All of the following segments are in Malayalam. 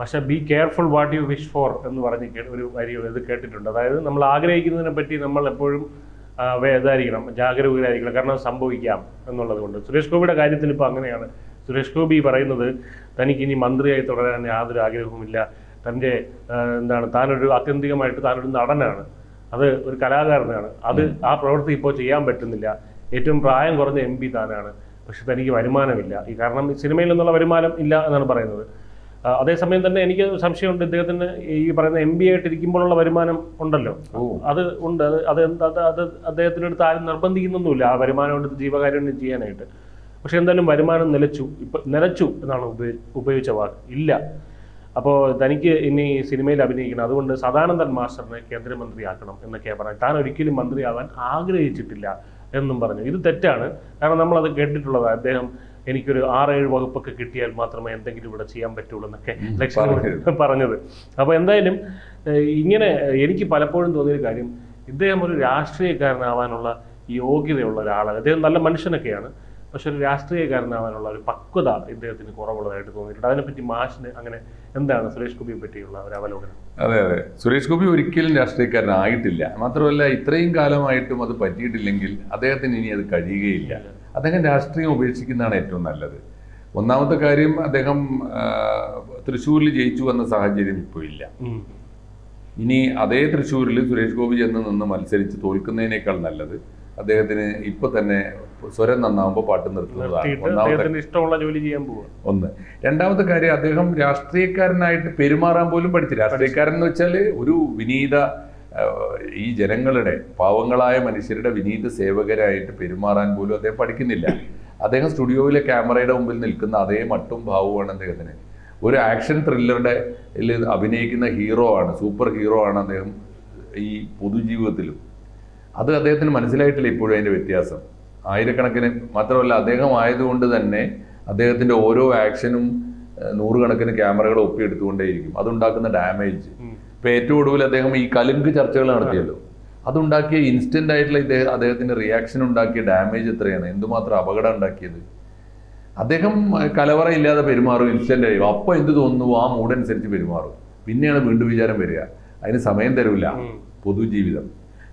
പക്ഷെ be careful what you wish for എന്ന് പറഞ്ഞ് ഒരു വരി ഇത് കേട്ടിട്ടുണ്ട്. അതായത് നമ്മൾ ആഗ്രഹിക്കുന്നതിനെ പറ്റി നമ്മൾ എപ്പോഴും ഇതായിരിക്കണം ജാഗരൂകരായിരിക്കണം കാരണം സംഭവിക്കാം എന്നുള്ളത് കൊണ്ട്. സുരേഷ് ഗോപിയുടെ കാര്യത്തിൽ ഇപ്പോൾ അങ്ങനെയാണ്. സുരേഷ് ഗോപി പറയുന്നത് തനിക്ക് ഇനി മന്ത്രിയായി തുടരാൻ യാതൊരു ആഗ്രഹവുമില്ല. തന്റെ എന്താണ് താനൊരു ആത്യന്തികമായിട്ട് താനൊരു നടനാണ്. അത് ഒരു കലാകാരനാണ്. അത് ആ പ്രവൃത്തി ഇപ്പോൾ ചെയ്യാൻ പറ്റുന്നില്ല. ഏറ്റവും പ്രായം കുറഞ്ഞ എം പി താനാണ്. പക്ഷെ തനിക്ക് വരുമാനമില്ല. ഈ കാരണം സിനിമയിൽ നിന്നുള്ള വരുമാനം ഇല്ല എന്നാണ് പറയുന്നത്. അതേസമയം തന്നെ എനിക്ക് സംശയമുണ്ട് ഇദ്ദേഹത്തിന് ഈ പറയുന്ന എം ബി ആയിട്ട് ഇരിക്കുമ്പോഴുള്ള വരുമാനം ഉണ്ടല്ലോ. അത് ഉണ്ട്. അത് അത് എന്താ അത് അദ്ദേഹത്തിനടുത്ത് ആരും നിർബന്ധിക്കുന്നൊന്നുമില്ല. ആ വരുമാനം എടുത്ത് ജീവകാരുണ്യം ചെയ്യാനായിട്ട്. പക്ഷെ എന്തായാലും വരുമാനം നിലച്ചു. ഇപ്പം നിലച്ചു എന്നാണ് ഉപയോഗി ഉപയോഗിച്ച വാക്ക്. ഇല്ല. അപ്പോൾ തനിക്ക് ഇനി സിനിമയിൽ അഭിനയിക്കണം. അതുകൊണ്ട് സദാനന്ദൻ മാസ്റ്ററിനെ കേന്ദ്രമന്ത്രിയാക്കണം എന്നൊക്കെയാണ് പറഞ്ഞത് താൻ ഒരിക്കലും മന്ത്രിയാവാൻ ആഗ്രഹിച്ചിട്ടില്ല എന്നും പറഞ്ഞു. ഇത് തെറ്റാണ്. കാരണം നമ്മളത് കേട്ടിട്ടുള്ളതാണ്. അദ്ദേഹം എനിക്കൊരു ആറേഴ് വകുപ്പൊക്കെ കിട്ടിയാൽ മാത്രമേ എന്തെങ്കിലും ഇവിടെ ചെയ്യാൻ പറ്റുള്ളൂ എന്നൊക്കെ ലക്ഷ്മി പറഞ്ഞത്. അപ്പോൾ എന്തായാലും ഇങ്ങനെ എനിക്ക് പലപ്പോഴും തോന്നിയൊരു കാര്യം ഇദ്ദേഹം ഒരു രാഷ്ട്രീയക്കാരനാവാനുള്ള യോഗ്യതയുള്ള ഒരാളാണ്. അദ്ദേഹം നല്ല മനുഷ്യനൊക്കെയാണ്. പക്ഷെ ഒരു രാഷ്ട്രീയക്കാരനാവാനുള്ള ഒരു പക്വത ഇദ്ദേഹത്തിന് കുറവുള്ളതായിട്ട് തോന്നിയിട്ടുണ്ട്. അതിനെപ്പറ്റി മാഷിന് അങ്ങനെ എന്താണ് സുരേഷ് ഗോപിയെ പറ്റിയുള്ള ഒരു അവലോകനം? അതെ അതെ. സുരേഷ് ഗോപി ഒരിക്കലും രാഷ്ട്രീയക്കാരനായിട്ടില്ല. മാത്രമല്ല ഇത്രയും കാലമായിട്ടും അത് പറ്റിയിട്ടില്ലെങ്കിൽ അദ്ദേഹത്തിന് ഇനി അത് കഴിയുകയില്ല. അദ്ദേഹം രാഷ്ട്രീയം ഉപേക്ഷിക്കുന്നതാണ് ഏറ്റവും നല്ലത്. ഒന്നാമത്തെ കാര്യം അദ്ദേഹം തൃശ്ശൂരിൽ ജയിച്ചു വന്ന സാഹചര്യം ഇപ്പോൾ ഇല്ല. ഇനി അതേ തൃശ്ശൂരിൽ സുരേഷ് ഗോപി ചെന്ന് നിന്ന് മത്സരിച്ച് തോൽക്കുന്നതിനേക്കാൾ നല്ലത് അദ്ദേഹത്തിന് ഇപ്പൊ തന്നെ സ്വരം നന്നാവുമ്പോൾ പാട്ട് നിർത്തുന്നതാണ്. ഒന്നാമത്തെ ഇഷ്ടമുള്ള ജോലി ചെയ്യാൻ പോവുക ഒന്ന്. രണ്ടാമത്തെ കാര്യം അദ്ദേഹം രാഷ്ട്രീയക്കാരനായിട്ട് പെരുമാറാൻ പോലും പഠിച്ചു രാഷ്ട്രീയക്കാരൻ എന്ന് വെച്ചാൽ ഒരു വിനീത ഈ ജനങ്ങളുടെ പാവങ്ങളായ മനുഷ്യരുടെ വിനീത സേവകരായിട്ട് പെരുമാറാൻ പോലും അദ്ദേഹം പഠിക്കുന്നില്ല. അദ്ദേഹം സ്റ്റുഡിയോയിലെ ക്യാമറയുടെ മുമ്പിൽ നിൽക്കുന്ന അതേ മട്ടും ഭാവമാണ് അദ്ദേഹത്തിന്. ഒരു ആക്ഷൻ ത്രില്ലറുടെ അഭിനയിക്കുന്ന ഹീറോ ആണ് സൂപ്പർ ഹീറോ ആണ് അദ്ദേഹം ഈ പൊതുജീവിതത്തിലും. അത് അദ്ദേഹത്തിന് മനസ്സിലായിട്ടില്ല ഇപ്പോഴും അതിന്റെ വ്യത്യാസം. ആയിരക്കണക്കിന് മാത്രമല്ല അദ്ദേഹം ആയതുകൊണ്ട് തന്നെ അദ്ദേഹത്തിന്റെ ഓരോ ആക്ഷനും നൂറുകണക്കിന് ക്യാമറകൾ ഒപ്പിയെടുത്തുകൊണ്ടേയിരിക്കും. അതുണ്ടാക്കുന്ന ഡാമേജ്. ഇപ്പൊ ഏറ്റവും ഒടുവിൽ അദ്ദേഹം ഈ കലുങ്ക് ചർച്ചകൾ നടത്തിയല്ലോ. അതുണ്ടാക്കിയ ഇൻസ്റ്റന്റ് ആയിട്ടുള്ള ഇദ്ദേഹം അദ്ദേഹത്തിന്റെ റിയാക്ഷൻ ഉണ്ടാക്കിയ ഡാമേജ് എത്രയാണ്? എന്തുമാത്രം അപകടം ഉണ്ടാക്കിയത്? അദ്ദേഹം കലവറ ഇല്ലാതെ പെരുമാറും ഇൻസ്റ്റന്റ് ആയി. അപ്പൊ എന്ത് തോന്നുന്നു? ആ മൂഡനുസരിച്ച് പെരുമാറും. പിന്നെയാണ് വീണ്ടും വിചാരം വരിക. അതിന് സമയം തരൂല. പൊതുജീവിതം.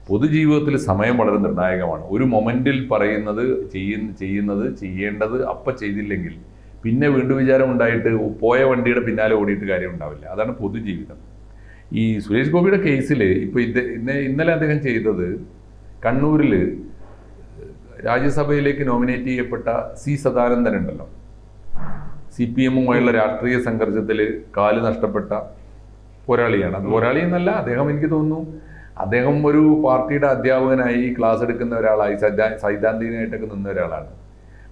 പൊതുജീവിതത്തിൽ സമയം വളരെ നിർണായകമാണ്. ഒരു മൊമെന്റിൽ പറയുന്നത് ചെയ്യുന്ന ചെയ്യുന്നത് ചെയ്യേണ്ടത് അപ്പം ചെയ്തില്ലെങ്കിൽ പിന്നെ വീണ്ടും വിചാരം ഉണ്ടായിട്ട് പോയ വണ്ടിയുടെ പിന്നാലെ ഓടിയിട്ട് കാര്യം ഉണ്ടാവില്ല അതാണ് പൊതുജീവിതം. ഈ സുരേഷ് ഗോപിയുടെ കേസിൽ ഇപ്പോൾ ഇത് ഇന്ന് ഇന്നലെ അദ്ദേഹം ചെയ്തത് കണ്ണൂരിൽ രാജ്യസഭയിലേക്ക് നോമിനേറ്റ് ചെയ്യപ്പെട്ട സി സദാനന്ദൻ ഉണ്ടല്ലോ. സി പി എമ്മുമായുള്ള രാഷ്ട്രീയ സംഘർഷത്തിൽ കാൽ നഷ്ടപ്പെട്ട പോരാളിയാണ്. അത് പോരാളി എന്നല്ല അദ്ദേഹം എനിക്ക് തോന്നുന്നു അദ്ദേഹം ഒരു പാർട്ടിയുടെ അധ്യാപകനായി ക്ലാസ് എടുക്കുന്ന ഒരാളായി സൈദ്ധാ- സൈദ്ധാന്തികനായിട്ടൊക്കെ നിന്ന ഒരാളാണ്.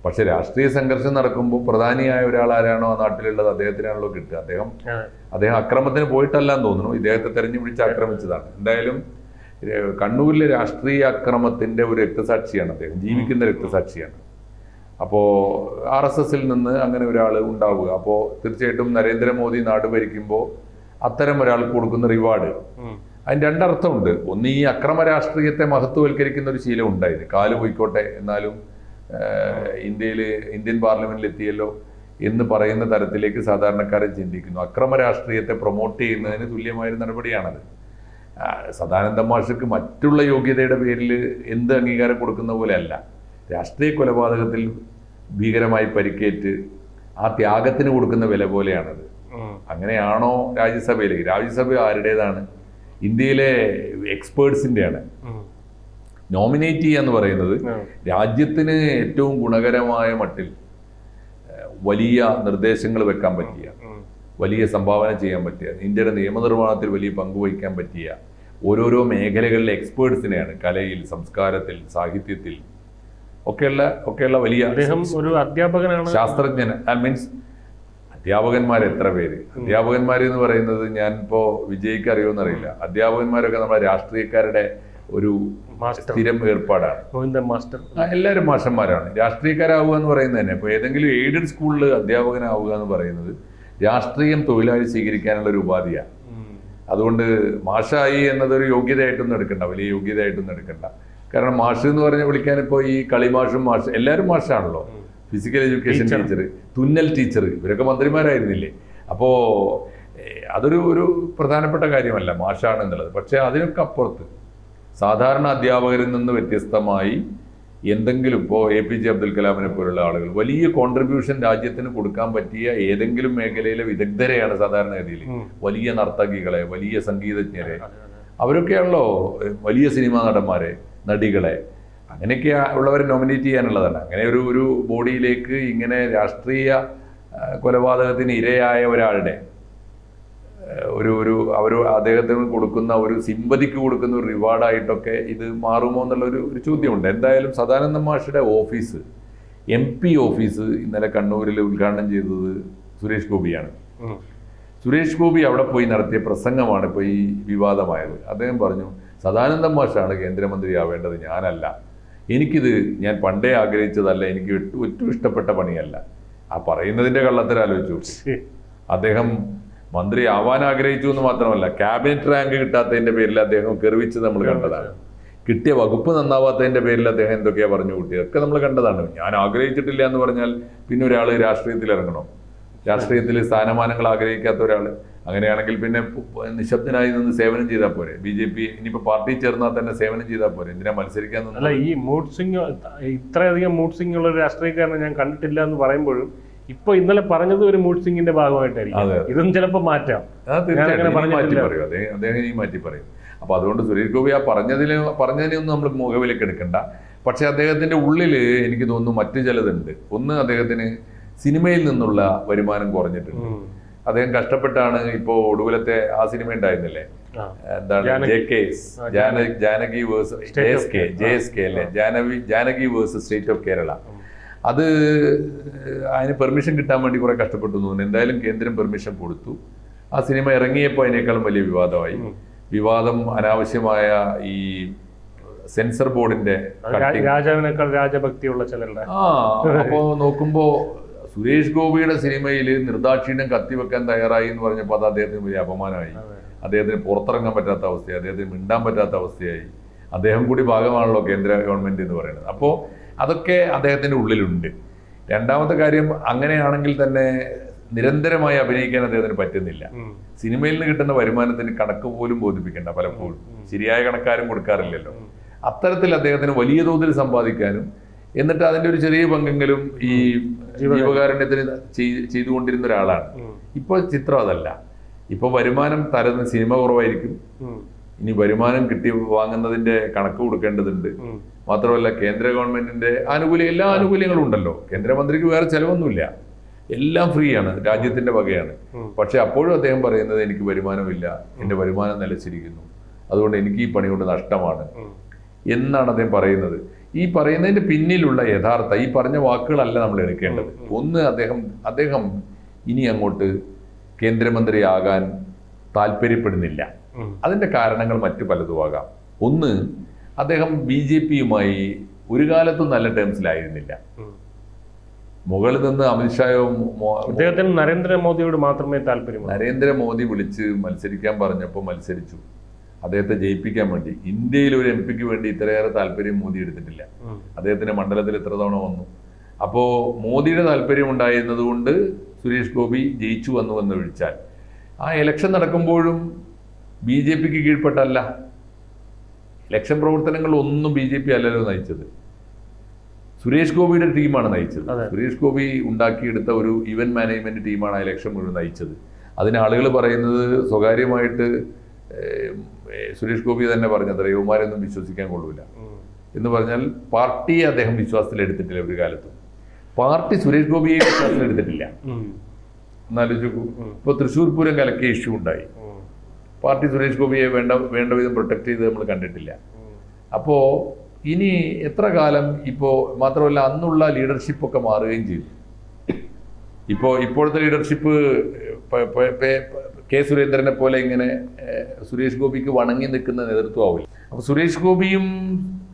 പക്ഷെ രാഷ്ട്രീയ സംഘർഷം നടക്കുമ്പോൾ പ്രധാനിയായ ഒരാൾ ആരാണോ ആ നാട്ടിലുള്ളത്? അദ്ദേഹത്തിനാണല്ലോ കിട്ടുക. അദ്ദേഹം അദ്ദേഹം അക്രമത്തിന് പോയിട്ടല്ല എന്ന് തോന്നുന്നു. ഇദ്ദേഹത്തെ തെരഞ്ഞു പിടിച്ച് ആക്രമിച്ചതാണ്. എന്തായാലും കണ്ണൂരിലെ രാഷ്ട്രീയ അക്രമത്തിന്റെ ഒരു രക്തസാക്ഷിയാണ് അദ്ദേഹം. ജീവിക്കുന്ന രക്തസാക്ഷിയാണ്. അപ്പോൾ ആർ എസ് എസിൽ നിന്ന് അങ്ങനെ ഒരാൾ ഉണ്ടാവുക. അപ്പോൾ തീർച്ചയായിട്ടും നരേന്ദ്രമോദി നാട് ഭരിക്കുമ്പോൾ അത്തരം ഒരാൾക്ക് കൊടുക്കുന്ന റിവാർഡ്. അതിന് രണ്ടർത്ഥമുണ്ട്. ഒന്ന് ഈ അക്രമ രാഷ്ട്രീയത്തെ മഹത്വവൽക്കരിക്കുന്ന ഒരു ശീലം ഉണ്ടായിരുന്നു. കാൽ പോയിക്കോട്ടെ എന്നാലും ഇന്ത്യയിൽ ഇന്ത്യൻ പാർലമെന്റിൽ എത്തിയല്ലോ എന്ന് പറയുന്ന തരത്തിലേക്ക് സാധാരണക്കാരൻ ചിന്തിക്കുന്നു. അക്രമ രാഷ്ട്രീയത്തെ പ്രൊമോട്ട് ചെയ്യുന്നതിന് തുല്യമായ ഒരു നടപടിയാണത് സദാനന്ദ മാഷക്ക് മറ്റുള്ള യോഗ്യതയുടെ പേരിൽ എന്ത് അംഗീകാരം കൊടുക്കുന്ന പോലെയല്ല. രാഷ്ട്രീയ കൊലപാതകത്തിൽ ഭീകരമായി പരിക്കേറ്റ് ആ ത്യാഗത്തിന് കൊടുക്കുന്ന വില പോലെയാണത്. അങ്ങനെയാണോ രാജ്യസഭയിലേക്ക്? രാജ്യസഭ ആരുടേതാണ്? ഇന്ത്യയിലെ എക്സ്പേർട്സിന്റെയാണ്. നോമിനേറ്റ് ചെയ്യുക എന്ന് പറയുന്നത് രാജ്യത്തിന് ഏറ്റവും ഗുണകരമായ മട്ടിൽ വലിയ നിർദ്ദേശങ്ങൾ വെക്കാൻ പറ്റിയ വലിയ സംഭാവന ചെയ്യാൻ പറ്റിയ ഇന്ത്യയുടെ നിയമനിർമ്മാണത്തിൽ വലിയ പങ്കുവഹിക്കാൻ പറ്റിയ ഓരോരോ മേഖലകളിലെ എക്സ്പേർട്സിനെയാണ് കലയിൽ സംസ്കാരത്തിൽ സാഹിത്യത്തിൽ ഒക്കെയുള്ള ഒക്കെയുള്ള വലിയ അദ്ദേഹം ഒരു അധ്യാപകനാണ്. ശാസ്ത്രജ്ഞൻ. മീൻസ് അധ്യാപകന്മാർ എത്ര പേര്? അധ്യാപകന്മാർ എന്ന് പറയുന്നത് ഞാൻ ഇപ്പോ വിജയിക്ക് അറിയുമെന്നറിയില്ല അധ്യാപകന്മാരൊക്കെ നമ്മുടെ രാഷ്ട്രീയക്കാരുടെ ഒരു സ്ഥിരം ഏർപ്പാടാണ്. ഗോവിന്ദൻ മാസ്റ്റർ. എല്ലാവരും മാഷന്മാരാണ് രാഷ്ട്രീയക്കാരാവുക എന്ന് പറയുന്നത് തന്നെ. ഇപ്പോൾ ഏതെങ്കിലും എയ്ഡഡ് സ്കൂളിൽ അധ്യാപകനാവുക എന്ന് പറയുന്നത് രാഷ്ട്രീയം തൊഴിലായി സ്വീകരിക്കാനുള്ള ഒരു ഉപാധിയാണ്. അതുകൊണ്ട് മാഷായി എന്നതൊരു യോഗ്യതയായിട്ടൊന്നും എടുക്കണ്ട. വലിയ യോഗ്യതയായിട്ടൊന്നും എടുക്കണ്ട. കാരണം മാഷ് എന്ന് പറഞ്ഞ് വിളിക്കാൻ ഇപ്പോൾ ഈ കളിമാഷും മാഷ് എല്ലാവരും മാഷാണല്ലോ. ഫിസിക്കൽ എഡ്യൂക്കേഷൻ ടീച്ചർ തുന്നൽ ടീച്ചർ ഇവരൊക്കെ മന്ത്രിമാരായിരുന്നില്ലേ? അപ്പോൾ അതൊരു ഒരു പ്രധാനപ്പെട്ട കാര്യമല്ല. മാഷാണ് എന്നുള്ളത് പക്ഷേ അതിനൊക്കെ അപ്പുറത്ത് സാധാരണ അധ്യാപകരിൽ നിന്ന് വ്യത്യസ്തമായി എന്തെങ്കിലും ഇപ്പോൾ എ പി ജെ അബ്ദുൽ കലാമിനെ പോലുള്ള ആളുകൾ വലിയ കോൺട്രിബ്യൂഷൻ രാജ്യത്തിന് കൊടുക്കാൻ പറ്റിയ ഏതെങ്കിലും മേഖലയിലെ വിദഗ്ധരെയാണ് സാധാരണഗതിയിൽ. വലിയ നർത്തകികളെ വലിയ സംഗീതജ്ഞരെ. അവരൊക്കെയാണല്ലോ വലിയ സിനിമാ നടന്മാരെ നടികളെ. അങ്ങനെയൊക്കെ ഉള്ളവരെ നോമിനേറ്റ് ചെയ്യാനുള്ളതാണ്. അങ്ങനെ ഒരു ഒരു ബോഡിയിലേക്ക് ഇങ്ങനെ രാഷ്ട്രീയ കൊലപാതകത്തിന് ഇരയായ ഒരാളുടെ ഒരു ഒരു അവർ അദ്ദേഹത്തിന് കൊടുക്കുന്ന ഒരു സിമ്പതിക്ക് കൊടുക്കുന്ന ഒരു റിവാർഡായിട്ടൊക്കെ ഇത് മാറുമോ എന്നുള്ളൊരു ഒരു ചോദ്യമുണ്ട്. എന്തായാലും സദാനന്ദ മാഷയുടെ ഓഫീസ് എം പി ഓഫീസ് ഇന്നലെ കണ്ണൂരിൽ ഉദ്ഘാടനം ചെയ്തത് സുരേഷ് ഗോപിയാണ്. സുരേഷ് ഗോപി അവിടെ പോയി നടത്തിയ പ്രസംഗമാണ് ഇപ്പോൾ ഈ വിവാദമായത്. അദ്ദേഹം പറഞ്ഞു സദാനന്ദ മാഷാണ് കേന്ദ്രമന്ത്രിയാവേണ്ടത് ഞാനല്ല. എനിക്കിത് ഞാൻ പണ്ടേ ആഗ്രഹിച്ചതല്ല. എനിക്ക് ഏറ്റവും ഏറ്റവും ഇഷ്ടപ്പെട്ട പണിയല്ല. ആ പറയുന്നതിന്റെ കള്ളത്തിൽ ആലോചിച്ചു അദ്ദേഹം മന്ത്രി ആവാൻ ആഗ്രഹിച്ചു എന്ന് മാത്രമല്ല ക്യാബിനറ്റ് റാങ്ക് കിട്ടാത്തതിന്റെ പേരിൽ അദ്ദേഹം കെറിവിച്ച് നമ്മൾ കണ്ടതാണ്. കിട്ടിയ വകുപ്പ് നന്നാവാത്തതിന്റെ പേരിൽ അദ്ദേഹം എന്തൊക്കെയാ പറഞ്ഞു കൂട്ടിയത്? ഒക്കെ നമ്മൾ കണ്ടതാണ്. ഞാൻ ആഗ്രഹിച്ചിട്ടില്ല എന്ന് പറഞ്ഞാൽ പിന്നെ ഒരാൾ രാഷ്ട്രീയത്തിൽ ഇറങ്ങണം? രാഷ്ട്രീയത്തിൽ സ്ഥാനമാനങ്ങൾ ആഗ്രഹിക്കാത്ത ഒരാൾ അങ്ങനെയാണെങ്കിൽ പിന്നെ നിശബ്ദനായി നിന്ന് സേവനം ചെയ്താൽ പോരെ. ബി ജെ പി ഇനിയിപ്പോൾ പാർട്ടി ചേർന്നാൽ തന്നെ സേവനം ചെയ്താൽ പോരെ. എന്തിനാ മത്സരിക്കാൻ അല്ല ഈ മൂഡ് സിംഗ് ഇത്രയധികം മൂഡ് സിംഗ് ഉള്ള ഒരു രാഷ്ട്രീയക്കാരനെ ഞാൻ കണ്ടിട്ടില്ല എന്ന് പറയുമ്പോഴും ഇപ്പൊ ഇന്നലെ പറഞ്ഞത് ഒരു മൂഡ് സിംഗിന്റെ ഭാഗമായിട്ടായിരിക്കും. ഇതും ചിലപ്പോൾ മാറ്റാം. തീർച്ചയായിട്ടും. മാറ്റി പറയും. അദ്ദേഹം അദ്ദേഹം മാറ്റി പറയും. അപ്പൊ അതുകൊണ്ട് സുരേഷ് ഗോപി ആ പറഞ്ഞതിന് പറഞ്ഞതിനൊന്നും നമ്മൾ മുഖവിലേക്ക് എടുക്കണ്ട. പക്ഷെ അദ്ദേഹത്തിന്റെ ഉള്ളിൽ എനിക്ക് തോന്നുന്നു മറ്റു ചിലതുണ്ട്. ഒന്ന് അദ്ദേഹത്തിന് സിനിമയിൽ നിന്നുള്ള വരുമാനം കുറഞ്ഞിട്ടുണ്ട്. അദ്ദേഹം കഷ്ടപ്പെട്ടാണ് ഇപ്പോ ഒടുവിലത്തെ ആ സിനിമ ഉണ്ടായിരുന്നില്ലേ? എന്താണ്. J K Janaki. Versus J S K J S K അല്ലേ? Janavi Janaki versus state of Kerala അത് അതിന് പെർമിഷൻ കിട്ടാൻ വേണ്ടി കുറെ കഷ്ടപ്പെട്ടു തോന്നുന്നു. എന്തായാലും കേന്ദ്രം പെർമിഷൻ കൊടുത്തു. ആ സിനിമ ഇറങ്ങിയപ്പോൾ അതിനേക്കാളും വലിയ വിവാദമായി. വിവാദം അനാവശ്യമായ ഈ സെൻസർ ബോർഡിന്റെ രാജാവിനേക്കാൾ രാജഭക്തിയുള്ള ചിലരുടെ. ആ അപ്പോ നോക്കുമ്പോ സുരേഷ് ഗോപിയുടെ സിനിമയിൽ നിർദാക്ഷിണ്യം കത്തിവെക്കാൻ തയ്യാറായി എന്ന് പറഞ്ഞപ്പോൾ അത് അദ്ദേഹത്തിന് വലിയ അപമാനമായി. അദ്ദേഹത്തിന് പുറത്തിറങ്ങാൻ പറ്റാത്ത അവസ്ഥയായി. അദ്ദേഹത്തിന് മിണ്ടാൻ പറ്റാത്ത അവസ്ഥയായി. അദ്ദേഹം കൂടി ഭാഗമാണല്ലോ കേന്ദ്ര ഗവൺമെന്റ് എന്ന് പറയുന്നത്. അപ്പോൾ അതൊക്കെ അദ്ദേഹത്തിന്റെ ഉള്ളിലുണ്ട്. രണ്ടാമത്തെ കാര്യം അങ്ങനെയാണെങ്കിൽ തന്നെ നിരന്തരമായി അഭിനയിക്കാൻ അദ്ദേഹത്തിന് പറ്റുന്നില്ല. സിനിമയിൽ നിന്ന് കിട്ടുന്ന വരുമാനത്തിന് കണക്ക് പോലും ബോധിപ്പിക്കേണ്ട പലപ്പോഴും. ശരിയായ കണക്കാരും കൊടുക്കാറില്ലല്ലോ. അത്തരത്തിൽ അദ്ദേഹത്തിന് വലിയ തോതിൽ സമ്പാദിക്കാനും എന്നിട്ട് അതിന്റെ ഒരു ചെറിയ പങ്കെങ്കിലും ഈ ജീവകാരുണ്യത്തിന് ചെയ്- ചെയ്തുകൊണ്ടിരുന്ന ഒരാളാണ്. ഇപ്പൊ ഇപ്പോൾ ചിത്രം അതല്ല. ഇപ്പോൾ വരുമാനം തരുന്ന സിനിമ കുറവായിരിക്കും. ഇനി വരുമാനം കിട്ടി വാങ്ങുന്നതിന്റെ കണക്ക് കൊടുക്കേണ്ടതുണ്ട്. മാത്രമല്ല കേന്ദ്ര ഗവൺമെന്റിന്റെ ആനുകൂല്യം എല്ലാ ആനുകൂല്യങ്ങളും ഉണ്ടല്ലോ. കേന്ദ്രമന്ത്രിക്ക് വേറെ ചെലവൊന്നുമില്ല. എല്ലാം ഫ്രീ ആണ് രാജ്യത്തിന്റെ വകയാണ്. പക്ഷെ അപ്പോഴും അദ്ദേഹം പറയുന്നത് എനിക്ക് വരുമാനമില്ല എന്റെ വരുമാനം നിലച്ചിരിക്കുന്നു. അതുകൊണ്ട് എനിക്ക് ഈ പണി കൊണ്ട് നഷ്ടമാണ് എന്നാണ് അദ്ദേഹം പറയുന്നത്. ഈ പറയുന്നതിന്റെ പിന്നിലുള്ള യഥാർത്ഥ ഈ പറഞ്ഞ വാക്കുകളല്ല നമ്മൾ എടുക്കേണ്ടത്. ഒന്ന് അദ്ദേഹം അദ്ദേഹം ഇനി അങ്ങോട്ട് കേന്ദ്രമന്ത്രിയാകാൻ താല്പര്യപ്പെടുന്നില്ല. ഉം. അതിന്റെ കാരണങ്ങൾ മറ്റു പലതുമാകാം. ഒന്ന് അദ്ദേഹം ബി ജെ പിയുമായി ഒരു കാലത്തും നല്ല ടേംസിലായിരുന്നില്ല. മുകളിൽ നിന്ന് അമിത്ഷായോ അദ്ദേഹത്തിന് നരേന്ദ്രമോദിയോട് മാത്രമേ താല്പര്യം നരേന്ദ്രമോദി വിളിച്ച് മത്സരിക്കാൻ പറഞ്ഞപ്പോൾ മത്സരിച്ചു. അദ്ദേഹത്തെ ജയിപ്പിക്കാൻ വേണ്ടി. ഇന്ത്യയിൽ ഒരു എം പിക്ക് വേണ്ടി ഇത്രയേറെ താല്പര്യം മോദി എടുത്തിട്ടില്ല. അദ്ദേഹത്തിന്റെ മണ്ഡലത്തിൽ എത്ര തവണ വന്നു. അപ്പോൾ മോദിയുടെ താല്പര്യം ഉണ്ടായിരുന്നത് കൊണ്ട് സുരേഷ് ഗോപി ജയിച്ചു വന്നു എന്ന് വിളിച്ചാൽ. ആ ഇലക്ഷൻ നടക്കുമ്പോഴും ബി ജെ പിക്ക് കീഴ്പ്പെട്ടല്ല. ഇലക്ഷൻ പ്രവർത്തനങ്ങൾ ഒന്നും ബി ജെ പി അല്ലല്ലോ നയിച്ചത്. സുരേഷ് ഗോപിയുടെ ടീമാണ് നയിച്ചത്. സുരേഷ് ഗോപി ഉണ്ടാക്കിയെടുത്ത ഒരു ഇവന്റ് മാനേജ്മെന്റ് ടീമാണ് ആ ലക്ഷം മുഴുവൻ നയിച്ചത്. അതിന് ആളുകൾ പറയുന്നത് സ്വകാര്യമായിട്ട് സുരേഷ് ഗോപി തന്നെ പറഞ്ഞത് യുവമാരൊന്നും വിശ്വസിക്കാൻ കൊള്ളൂല. എന്ന് പറഞ്ഞാൽ പാർട്ടിയെ അദ്ദേഹം വിശ്വാസത്തിലെടുത്തിട്ടില്ല ഒരു കാലത്തും. പാർട്ടി സുരേഷ് ഗോപിയെ വിശ്വാസത്തിലെടുത്തിട്ടില്ല. എന്നാലോചിക്കൂ. ഇപ്പോൾ തൃശ്ശൂർ പൂരം കലക്കിയ ഇഷ്യൂ ഉണ്ടായി. പാർട്ടി സുരേഷ് ഗോപിയെ വേണ്ട വേണ്ട വിധം പ്രൊട്ടക്ട് ചെയ്ത് നമ്മൾ കണ്ടിട്ടില്ല. അപ്പോൾ ഇനി എത്ര കാലം ഇപ്പോൾ മാത്രമല്ല അന്നുള്ള ലീഡർഷിപ്പൊക്കെ മാറുകയും ചെയ്തു ഇപ്പോൾ ഇപ്പോഴത്തെ ലീഡർഷിപ്പ് കെ സുരേന്ദ്രനെ പോലെ ഇങ്ങനെ സുരേഷ് ഗോപിക്ക് വണങ്ങി നിൽക്കുന്ന നേതൃത്വമാവില്ല അപ്പോൾ സുരേഷ് ഗോപിയും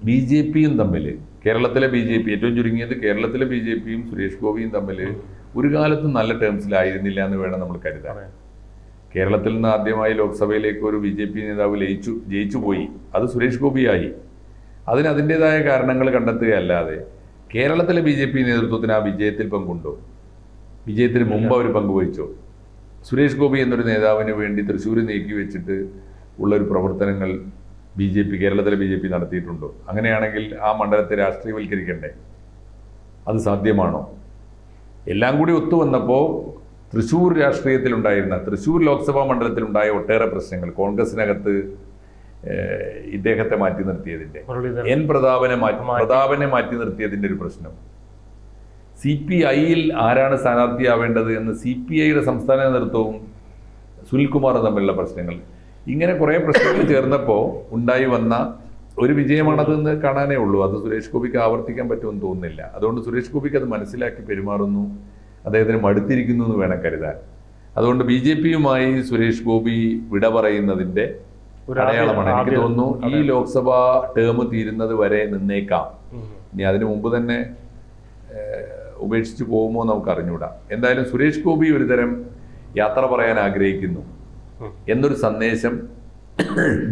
ബി ജെ പിയും തമ്മിൽ കേരളത്തിലെ ബി ജെ പി ഏറ്റവും ചുരുങ്ങിയത് കേരളത്തിലെ ബി ജെ പിയും സുരേഷ് ഗോപിയും തമ്മിൽ ഒരു കാലത്തും നല്ല ടേംസിലായിരുന്നില്ല എന്ന് വേണം നമ്മൾ കരുതാൻ. കേരളത്തിൽ നിന്ന് ആദ്യമായി ലോക്സഭയിലേക്ക് ഒരു ബി ജെ പി നേതാവ് ലയിച്ചു ജയിച്ചു പോയി. അത് സുരേഷ് ഗോപിയായി. അതിന് അതിന്റെതായ കാരണങ്ങൾ കണ്ടെത്തുകയല്ലാതെ കേരളത്തിലെ ബി ജെ പി നേതൃത്വത്തിന് ആ വിജയത്തിൽ പങ്കുണ്ടോ? വിജയത്തിന് മുമ്പ് അവർ പങ്കുവഹിച്ചോ? സുരേഷ് ഗോപി എന്നൊരു നേതാവിന് വേണ്ടി തൃശ്ശൂർ നീക്കി വെച്ചിട്ട് ഉള്ളൊരു പ്രവർത്തനങ്ങൾ ബി ജെ പി കേരളത്തിലെ ബി ജെ പി നടത്തിയിട്ടുണ്ടോ? അങ്ങനെയാണെങ്കിൽ ആ മണ്ഡലത്തെ രാഷ്ട്രീയവൽക്കരിക്കണ്ടേ? അത് സാധ്യമാണോ? എല്ലാം കൂടി ഒത്തുവന്നപ്പോൾ തൃശ്ശൂർ രാഷ്ട്രീയത്തിലുണ്ടായിരുന്ന തൃശ്ശൂർ ലോക്സഭാ മണ്ഡലത്തിലുണ്ടായ ഒട്ടേറെ പ്രശ്നങ്ങൾ. കോൺഗ്രസിനകത്ത് ഇദ്ദേഹത്തെ മാറ്റി നിർത്തിയതിന്റെ. എൻ പ്രതാപനെ മാറ്റി. പ്രതാപനെ മാറ്റി നിർത്തിയതിന്റെ ഒരു പ്രശ്നം. സി പി ഐയിൽ ആരാണ് സ്ഥാനാർത്ഥിയാവേണ്ടത് എന്ന് സി പി ഐയുടെ സംസ്ഥാന നേതൃത്വവും സുനിൽകുമാറും തമ്മിലുള്ള പ്രശ്നങ്ങൾ. ഇങ്ങനെ കുറേ പ്രശ്നങ്ങൾ ചേർന്നപ്പോൾ ഉണ്ടായി വന്ന ഒരു വിജയമാണതെന്ന് കാണാനേ ഉള്ളൂ. അത് സുരേഷ് ഗോപിക്ക് ആവർത്തിക്കാൻ പറ്റുമെന്ന് തോന്നുന്നില്ല. അതുകൊണ്ട് സുരേഷ് ഗോപിക്ക് അത് മനസ്സിലാക്കി പെരുമാറുന്നു. അദ്ദേഹത്തിന് മടുത്തിരിക്കുന്നു എന്ന് വേണം കരുതാൻ. അതുകൊണ്ട് ബി ജെ പിയുമായി സുരേഷ് ഗോപി വിട പറയുന്നതിന്റെ ഒരു അടയാളമാണ്. എനിക്ക് തോന്നുന്നു ഈ ലോക്സഭാ ടേം തീരുന്നത് വരെ നിന്നേക്കാം. ഇനി അതിനു മുമ്പ് തന്നെ ഉപേക്ഷിച്ചു പോകുമോ നമുക്ക് അറിഞ്ഞുകൂടാ. എന്തായാലും സുരേഷ് ഗോപി ഒരുതരം യാത്ര പറയാൻ ആഗ്രഹിക്കുന്നു എന്നൊരു സന്ദേശം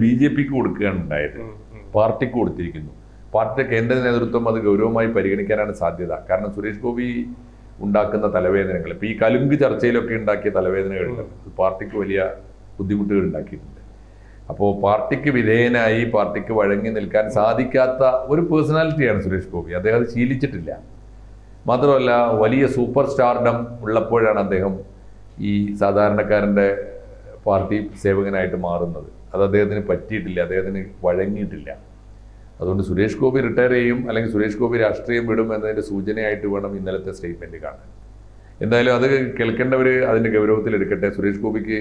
ബി ജെ പിക്ക് കൊടുക്കുകയാണ് ഉണ്ടായത്. പാർട്ടിക്ക് കൊടുത്തിരിക്കുന്നു. പാർട്ടിയുടെ കേന്ദ്ര നേതൃത്വം അത് ഗൗരവമായി പരിഗണിക്കാനാണ് സാധ്യത. കാരണം സുരേഷ് ഗോപി ഉണ്ടാക്കുന്ന തലവേദനകൾ. ഇപ്പൊ ഈ കലുങ്ക് ചർച്ചയിലൊക്കെ ഉണ്ടാക്കിയ തലവേദനകൾ പാർട്ടിക്ക് വലിയ ബുദ്ധിമുട്ടുകൾ ഉണ്ടാക്കിയിട്ടുണ്ട്. അപ്പോൾ പാർട്ടിക്ക് വിധേയനായി പാർട്ടിക്ക് വഴങ്ങി നിൽക്കാൻ സാധിക്കാത്ത ഒരു പേഴ്സണാലിറ്റിയാണ് സുരേഷ് ഗോപി. അദ്ദേഹം അത് ശീലിച്ചിട്ടില്ല. മാത്രമല്ല വലിയ സൂപ്പർ സ്റ്റാർഡം ഉള്ളപ്പോഴാണ് അദ്ദേഹം ഈ സാധാരണക്കാരന്റെ പാർട്ടി സേവകനായിട്ട് മാറുന്നത്. അത് അദ്ദേഹത്തിന് പറ്റിയിട്ടില്ല അദ്ദേഹത്തിന് വഴങ്ങിയിട്ടില്ല. അതുകൊണ്ട് സുരേഷ് ഗോപി റിട്ടയർ ചെയ്യും അല്ലെങ്കിൽ സുരേഷ് ഗോപി രാഷ്ട്രീയം വിടും എന്നതിന്റെ സൂചനയായിട്ട് വേണം ഇന്നലത്തെ സ്റ്റേറ്റ്മെന്റ് കാണാൻ. എന്തായാലും അത് കേൾക്കേണ്ടവർ അതിന്റെ ഗൗരവത്തിൽ എടുക്കട്ടെ. സുരേഷ് ഗോപിക്ക്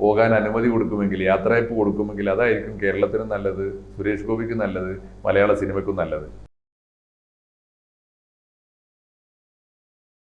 പോകാൻ അനുമതി കൊടുക്കുമെങ്കിൽ യാത്രയപ്പ് കൊടുക്കുമെങ്കിൽ അതായിരിക്കും കേരളത്തിന് നല്ലത് സുരേഷ് ഗോപിക്ക് നല്ലത് മലയാള സിനിമയ്ക്കും നല്ലത്.